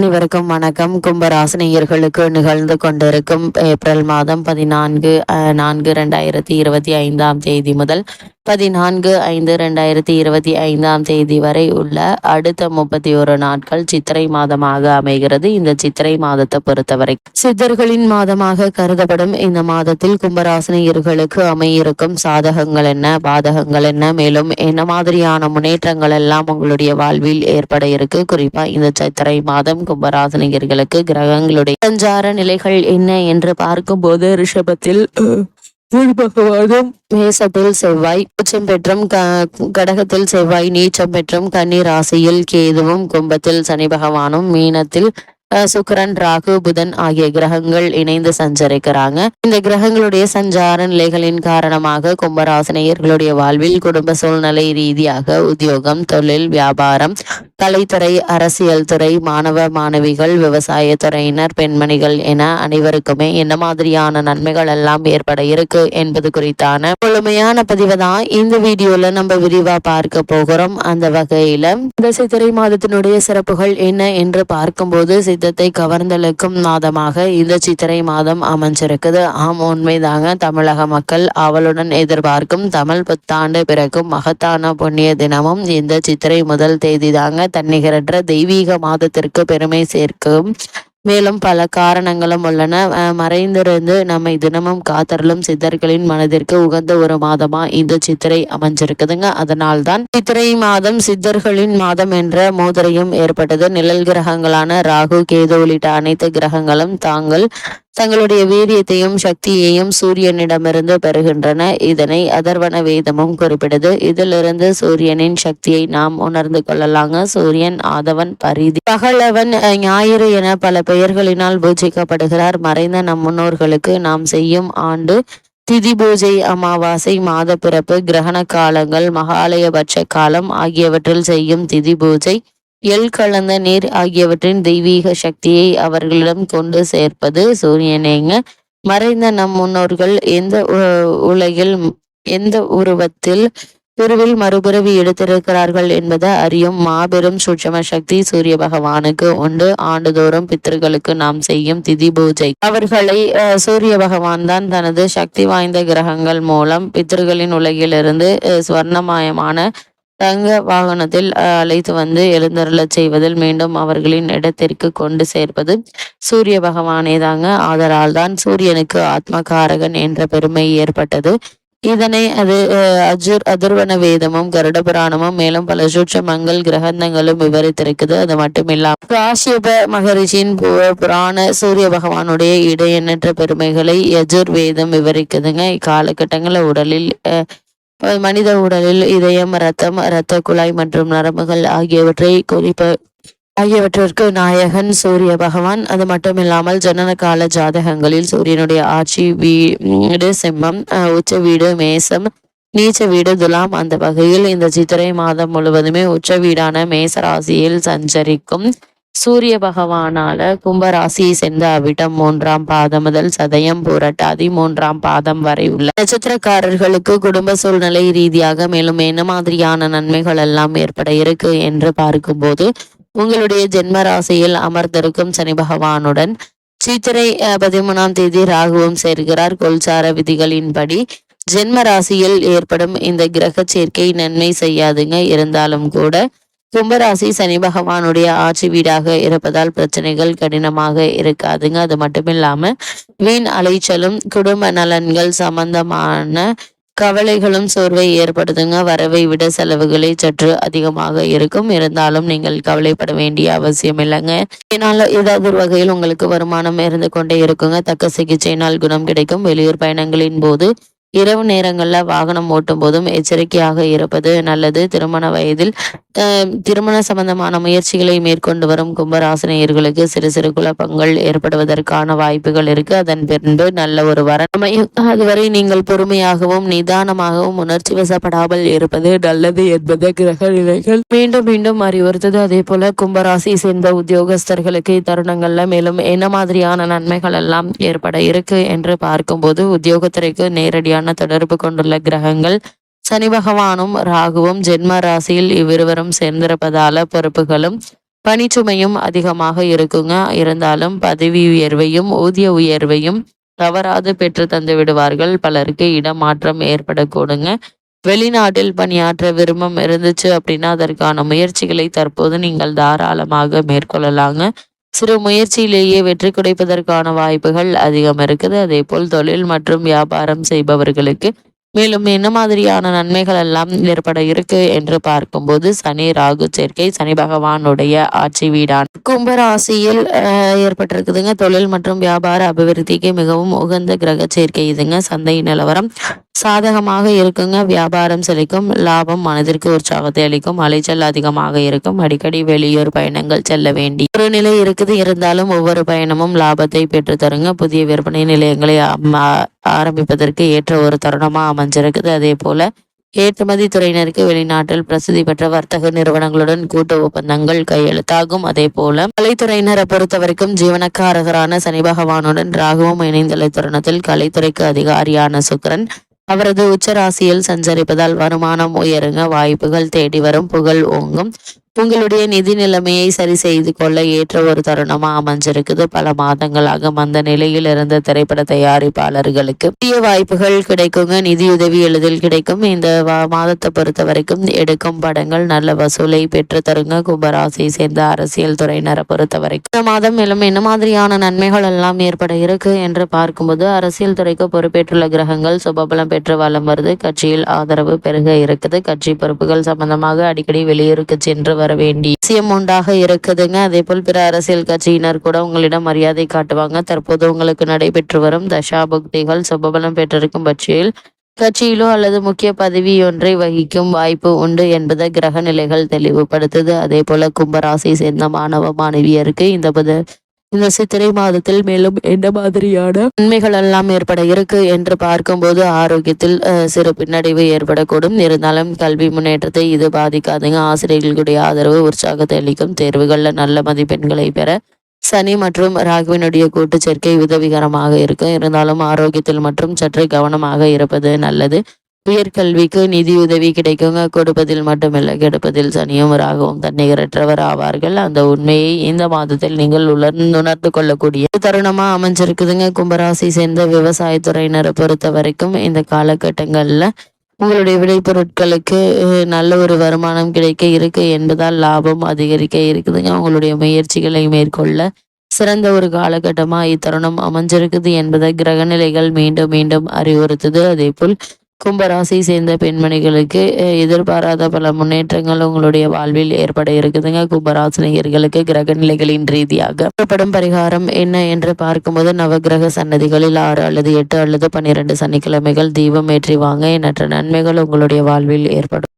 அனைவருக்கும் வணக்கம். கும்பராசினியர்களுக்கு நிகழ்ந்து கொண்டிருக்கும் ஏப்ரல் மாதம் பதினான்கு நான்கு ரெண்டாயிரத்தி இருபத்தி ஐந்தாம் தேதி முதல் பதினான்கு ஐந்து ரெண்டாயிரத்தி இருபத்தி ஐந்தாம் தேதி வரை உள்ள அடுத்த முப்பத்தி ஒரு நாட்கள் சித்திரை மாதமாக அமைகிறது. இந்த சித்திரை மாதத்தை பொறுத்தவரை சித்தர்களின் மாதமாக கருதப்படும் இந்த மாதத்தில் கும்பராசினியர்களுக்கு அமையிருக்கும் சாதகங்கள் என்ன பாதகங்கள் என்ன மேலும் என்ன மாதிரியான முன்னேற்றங்கள் எல்லாம் உங்களுடைய வாழ்வில் ஏற்பட இருக்கு? குறிப்பா இந்த சித்திரை மாதம் கும்பராசினியர்களுக்கு கிரகங்களுடைய சஞ்சார நிலைகள் என்ன என்று பார்க்கும்போது ரிஷபத்தில் பகவானும் மேசத்தில் செவ்வாய் உச்சம் பெற்றும் க- கடகத்தில் செவ்வாய் நீச்சம் பெற்றும் கன்னி ராசியில் கேதுவும் கும்பத்தில் சனி பகவானும் மீனத்தில் சுக்கரன் ராகு புதன் ஆகிய கிரகங்கள் இணைந்து சஞ்சரிக்கிறாங்க. இந்த கிரகங்களுடைய சஞ்சார நிலைகளின் காரணமாக கும்பராசினியர்களுடைய வாழ்வில் குடும்ப சூழ்நிலை ரீதியாக உத்தியோகம் தொழில் வியாபாரம் கலைத்துறை அரசியல் துறை மாணவ மாணவிகள் விவசாய துறையினர் பெண்மணிகள் என அனைவருக்குமே என்ன மாதிரியான நன்மைகள் எல்லாம் ஏற்பட இருக்கு என்பது குறித்தான முழுமையான பதிவு தான் இந்த வீடியோல நம்ம விரிவா பார்க்க போகிறோம். அந்த வகையில இந்த சித்திரை மாதத்தினுடைய சிறப்புகள் என்ன என்று பார்க்கும்போது சித்தத்தை கவர்ந்தளிக்கும் மாதமாக இந்த சித்திரை மாதம் அமைஞ்சிருக்குது. ஆம் உண்மைதாங்க. தமிழக மக்கள் அவளுடன் எதிர்பார்க்கும் தமிழ் புத்தாண்டு பிறக்கும் மகத்தான புண்ணிய தினமும் இந்த சித்திரை முதல் தேதி தாங்க தன்னிகரற்ற தெய்வீக மாதத்திற்கு பெருமை சேர்க்கும் மேலும் பல காரணங்களும் உள்ளன. அஹ் மறைந்திருந்து நம்மை தினமும் காத்தரலும் சித்தர்களின் மனதிற்கு உகந்த ஒரு மாதமா இந்த சித்திரை அமைஞ்சிருக்குதுங்க. அதனால்தான் சித்திரை மாதம் சித்தர்களின் மாதம் என்ற மோதிரையும் ஏற்பட்டது. நிழல் கிரகங்களான ராகு கேது உள்ளிட்ட அனைத்து கிரகங்களும் தாங்கள் தங்களுடைய வீரியத்தையும் சக்தியையும் சூரியனிடமிருந்து பெறுகின்றன. இதனை அதர்வன வேதமும் குறிப்பிடுது. இதிலிருந்து சூரியனின் சக்தியை நாம் உணர்ந்து கொள்ளலாங்க. சூரியன் ஆதவன் பரிதி. பகலவன் ஞாயிறு என பல பெயர்களினால் பூஜிக்கப்படுகிறார். மறைந்த நம் முன்னோர்களுக்கு நாம் செய்யும் ஆண்டு திதி பூஜை அமாவாசை மாத பிறப்பு கிரகண காலங்கள் மகாலயபட்ச காலம் ஆகியவற்றில் செய்யும் திதி பூஜை. எள் கலந்த நீர் ஆகியவற்றின் தெய்வீக சக்தியை அவர்களிடம் கொண்டு சேர்ப்பது சூரியனேங்க மறைந்த நம் முன்னோர்கள் எந்த உலகில் எந்த உருவத்தில் பிரிவில் மறுபிறவி எடுத்திருக்கிறார்கள் என்பதை அறியும் மாபெரும் சூட்சம சக்தி சூரிய பகவானுக்கு உண்டு. ஆண்டுதோறும் பித்தர்களுக்கு நாம் செய்யும் திதி பூஜை. அவர்களை அஹ், சூரிய பகவான் தான் தனது சக்தி வாய்ந்த கிரகங்கள் மூலம் பித்தர்களின் உலகிலிருந்து அஹ், ஸ்வர்ணமயமான தங்க வாகனத்தில் அழைத்து வந்து எழுந்தருளச் செய்வதில் மீண்டும் அவர்களின் இடத்திற்கு கொண்டு சேர்ப்பது சூரிய பகவானே தாங்க. ஆதலால் தான் சூரியனுக்கு ஆத்மகாரகன் என்ற பெருமை ஏற்பட்டது. இதனை அது அஜுர் அதிர்வன வேதமும் கருட புராணமும் மேலும் பல சூட்சமங்கள் கிரகந்தங்களும் விவரித்திருக்குது. அது மட்டும் இல்லாம காஷ்யப மகரிஷியின் புராண சூரிய பகவானுடைய இடையெண்ணற்ற பெருமைகளை யஜுர் வேதம் விவரிக்குதுங்க. இக்காலகட்டங்களில் உடலில் அஹ் மனித உடலில் இதயம் ரத்தம் இரத்த குழாய் மற்றும் நரம்புகள் ஆகியவற்றை குறிப்ப ஆகியவற்றிற்கு நாயகன் சூரிய பகவான். அது மட்டும் இல்லாமல் ஜனன கால ஜாதகங்களில் சூரியனுடைய ஆட்சி வீடு சிம்மம் அஹ், உச்ச வீடு மேசம் நீச்ச வீடு துலாம். அந்த வகையில் இந்த சித்திரை மாதம் முழுவதுமே உச்ச வீடான மேச ராசியில் சஞ்சரிக்கும். சூரிய பகவானால கும்பராசியை சேர்ந்த அவிட்டம் மூன்றாம் பாதம் முதல் சதயம் புரட்டாதி மூன்றாம் பாதம் வரை உள்ள நட்சத்திரக்காரர்களுக்கு குடும்ப சூழ்நிலை ரீதியாக மேலும் என்ன மாதிரியான நன்மைகள் எல்லாம் ஏற்பட இருக்கு என்று பார்க்கும்போது உங்களுடைய ஜென்ம ராசியில் அமர்ந்திருக்கும் சனி பகவானுடன் சித்திரை பதிமூணாம் தேதி ராகுவும் சேர்கிறார். கோல்சார விதிகளின்படி ஜென்ம ராசியில் ஏற்படும் இந்த கிரக சேர்க்கை நன்மை செய்யாதுங்க. இருந்தாலும் கூட கும்பராசி சனி பகவானுடைய ஆட்சி வீடாக இருப்பதால் பிரச்சனைகள் கடினமாக இருக்காதுங்க. அது மட்டும் இல்லாம வீண் அலைச்சலும் குடும்ப நலன்கள் சம்பந்தமான கவலைகளும் சோர்வை ஏற்படுத்துங்க. வரவை விட செலவுகளே சற்று அதிகமாக இருக்கும். இருந்தாலும் நீங்கள் கவலைப்பட வேண்டிய அவசியம் இல்லைங்க. இதனால ஏதாவது ஒரு வகையில் உங்களுக்கு வருமானம் இருந்து கொண்டே இருக்குங்க. தக்க சிகிச்சையினால் குணம் கிடைக்கும். வெளியூர் பயணங்களின் போது இரவு நேரங்களில் வாகனம் ஓட்டும் போதும் எச்சரிக்கையாக இருப்பது நல்லது. திருமண வயதில் திருமண சம்பந்தமான முயற்சிகளை மேற்கொண்டு வரும் கும்பராசினியர்களுக்கு சிறு சிறு குழப்பங்கள் ஏற்படுவதற்கான வாய்ப்புகள் இருக்கு. அதன் பின்பு நல்ல ஒரு வரமை அதுவரை நீங்கள் பொறுமையாகவும் நிதானமாகவும் உணர்ச்சி வசப்படாமல் இருப்பது நல்லது என்பது கிரக நிலைகள். மீண்டும் மீண்டும் அறிவுறுத்தது. அதே போல கும்பராசி சேர்ந்த உத்தியோகஸ்தர்களுக்கு இத்தருணங்கள்ல மேலும் என்ன மாதிரியான நன்மைகள் எல்லாம் ஏற்பட இருக்கு என்று பார்க்கும்போது உத்தியோகத்துறைக்கு நேரடியான தொடர்பு கொண்டுள்ள கிரகங்கள் சனி பகவானும் ராகுவும் ஜென்ம ராசியில் இவ்விருவரும் சேர்ந்திருப்பதால பொறுப்புகளும் பணிச்சுமையும் அதிகமாக இருக்குங்க. இருந்தாலும் பதவி உயர்வையும் ஊதிய உயர்வையும் தவறாது பெற்று தந்து விடுவார்கள். பலருக்கு இடமாற்றம் ஏற்படக்கூடுங்க. வெளிநாட்டில் பணியாற்ற விரும்பம் இருந்துச்சு அப்படின்னா அதற்கான முயற்சிகளை தற்போது நீங்கள் தாராளமாக மேற்கொள்ளலாங்க. சிறு முயற்சியிலேயே வெற்றி கிடைப்பதற்கான வாய்ப்புகள் அதிகம் இருக்குது. அதே போல் தொழில் மற்றும் வியாபாரம் செய்பவர்களுக்கு மேலும் என்ன மாதிரியான நன்மைகள் எல்லாம் ஏற்பட இருக்கு என்று பார்க்கும்போது சனி ராகு சேர்க்கை சனி பகவானுடைய ஆட்சி வீடான் கும்பராசியில் அஹ், ஏற்பட்டிருக்குதுங்க. தொழில் மற்றும் வியாபார அபிவிருத்திக்கு மிகவும் உகந்த கிரக சேர்க்கை இதுங்க. சந்தை நிலவரம் சாதகமாக இருக்குங்க. வியாபாரம் செழிக்கும். லாபம் மனதிற்கு உற்சாகத்தை அளிக்கும். அலைச்சல் அதிகமாக இருக்கும். அடிக்கடி வெளியூர் பயணங்கள் செல்ல வேண்டி ஒரு நிலை இருக்குது. இருந்தாலும் ஒவ்வொரு பயணமும் லாபத்தை பெற்றுத்தருங்க. புதிய விற்பனை நிலையங்களை ஆரம்பிப்பதற்கு ஏற்ற ஒரு தருணமாக அமைஞ்சிருக்குது. அதே போல ஏற்றுமதி துறையினருக்கு வெளிநாட்டில் பிரசித்தி பெற்ற வர்த்தக நிறுவனங்களுடன் கூட்டு ஒப்பந்தங்கள் கையெழுத்தாகும். அதே போல கலைத்துறையினரை பொறுத்த வரைக்கும் ஜீவனக்காரகரான சனி பகவானுடன் ராகுவும் இணைந்துள்ள தருணத்தில் கலைத்துறைக்கு அதிகாரியான சுக்கிரன் அவரது உச்ச ராசியில் சஞ்சரிப்பதால் வருமானம் உயருங்க. வாய்ப்புகள் தேடி வரும். புகழ் ஓங்கும். உங்களுடைய நிதி நிலைமையை சரி செய்து கொள்ள ஏற்ற ஒரு தருணமாக அமைஞ்சிருக்குது. பல மாதங்களாக மந்த நிலையில் இருந்த திரைப்பட தயாரிப்பாளர்களுக்கு புதிய வாய்ப்புகள் கிடைக்குங்க. நிதியுதவி எளிதில் கிடைக்கும். இந்த மாதத்தை பொறுத்த வரைக்கும் எடுக்கும் படங்கள் நல்ல வசூலை பெற்று தருங்க கும்பராசியை சேர்ந்த அரசியல் துறையினரை பொறுத்த வரைக்கும். இந்த மாதம் மேலும் என்ன மாதிரியான நன்மைகள் எல்லாம் ஏற்பட இருக்கு என்று பார்க்கும்போது அரசியல் துறைக்கு பொறுப்பேற்றுள்ள கிரகங்கள் சுபபலம் பெற்று வலம் வருது. கட்சியில் ஆதரவு பெருக இருக்குது. கட்சி பொறுப்புகள் சம்பந்தமாக அடிக்கடி வெளியூருக்கு சென்று வர வேண்டி அவசியம் உண்டாக இருக்குதுங்க. அதே போல் பிற அரசியல் கட்சியினர் கூட உங்களிடம் மரியாதை காட்டுவாங்க. தற்போது உங்களுக்கு நடைபெற்று வரும் தசாபக்திகள் சுபபலம் பெற்றிருக்கும் பட்சியில் கட்சியிலோ அல்லது முக்கிய பதவி ஒன்றை வகிக்கும் வாய்ப்பு உண்டு என்பதை கிரக நிலைகள் தெளிவுபடுத்துது. அதே போல கும்பராசி சேர்ந்த மாணவ மாணவியருக்கு இந்த இந்த சித்திரை மாதத்தில் மேலும் என்ன மாதிரியான நன்மைகள் எல்லாம் ஏற்பட இருக்கு என்று பார்க்கும்போது ஆரோக்கியத்தில் சிறு பின்னடைவு ஏற்படக்கூடும். இருந்தாலும் கல்வி முன்னேற்றத்தை இது பாதிக்காதுங்க. ஆசிரியர்களுடைய ஆதரவு உற்சாகத்தை அளிக்கும் தேர்வுகளில் நல்ல மதிப்பெண்களை பெற சனி மற்றும் ராகுவினுடைய கூட்டு சேர்க்கை உதவிகரமாக இருக்கும். இருந்தாலும் ஆரோக்கியத்தில் மற்றும் சற்று கவனமாக இருப்பது நல்லது. உயர்கல்விக்கு நிதியுதவி கிடைக்குங்க. கொடுப்பதில் மட்டுமில்லை. கெடுப்பதில் சனியும் ராகவும் தன்னிகரற்றவர் ஆவார்கள். அந்த உண்மையை இந்த மாதத்தில் நீங்கள் உணர்ந்து கொள்ளக்கூடிய தருணமா அமைஞ்சிருக்குதுங்க. கும்பராசி சேர்ந்த விவசாயத்துறையினரை பொறுத்த வரைக்கும் இந்த காலகட்டங்கள்ல உங்களுடைய விளைபொருட்களுக்கு நல்ல ஒரு வருமானம் கிடைக்க இருக்கு என்பதால் லாபம் அதிகரிக்க இருக்குதுங்க. உங்களுடைய முயற்சிகளை மேற்கொள்ள சிறந்த ஒரு காலகட்டமா இத்தருணம் அமைஞ்சிருக்குது என்பதை கிரகநிலைகள் மீண்டும் மீண்டும் அறிவுறுத்துது. அதே போல் கும்பராசி சேர்ந்த பெண்மணிகளுக்கு எதிர்பாராத பல முன்னேற்றங்கள் உங்களுடைய வாழ்வில் ஏற்பட இருக்குதுங்க. கும்பராசினியர்களுக்கு கிரக நிலைகளின் ரீதியாக ஏற்படும் பரிகாரம் என்ன என்று பார்க்கும்போது நவகிரக சன்னதிகளில் ஆறு அல்லது எட்டு அல்லது பன்னிரண்டு சனிக்கிழமைகள் தீபம் ஏற்றி வாங்க. எண்ணற்ற நன்மைகள் உங்களுடைய வாழ்வில் ஏற்படும்.